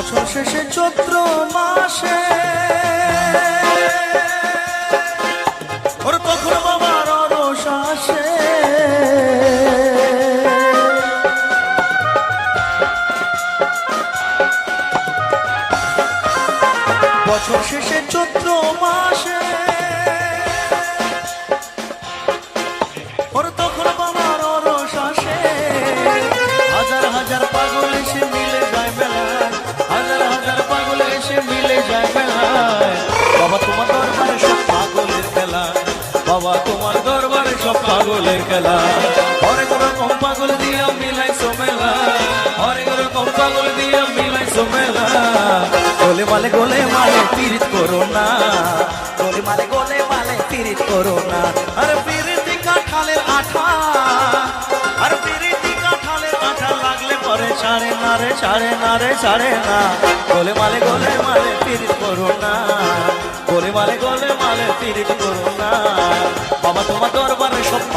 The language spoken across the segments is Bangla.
বছর শেষে চৈত্র মাসে। বছর শেষে চৈত্র মাসে। তখন বাবার অরস আসে। হাজার হাজার পাগল বাবা, তোমার দরবারে সব পাগলের খেলা। হরেক রকম পাগল দিয়া মিলাইছো মেলা। হরেক রকম পাগল দিয়া মিলাইছো মেলা। গোলে মালে গোলে মালে পীড়িত করো না। গোলে মালে গোলে মালে পীড়িত করো না। আরে পীড়িতি কাঠালের আঠা। আর পীড়িতি কাঠালের আঠা লাগলে পরে ছাড়ে না রে ছাড়ে না রে ছাড়ে না। গোলে মালে গোলে মালে পীড়িত করো না। গোলে মালে গোলে মালে পীড়িত করো না।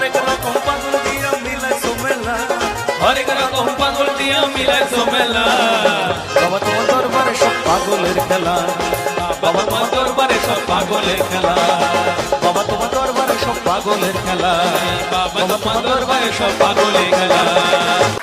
হরেক রকম পাগল দিয়া বাবা তোমার সব পাগলের খেলা বাবা তোমার দরবারে সব পাগলের খেলা বাবা তোমার দরবারে সব পাগলের খেলা বাবা তোমার দরবারে সব পাগলের খেলা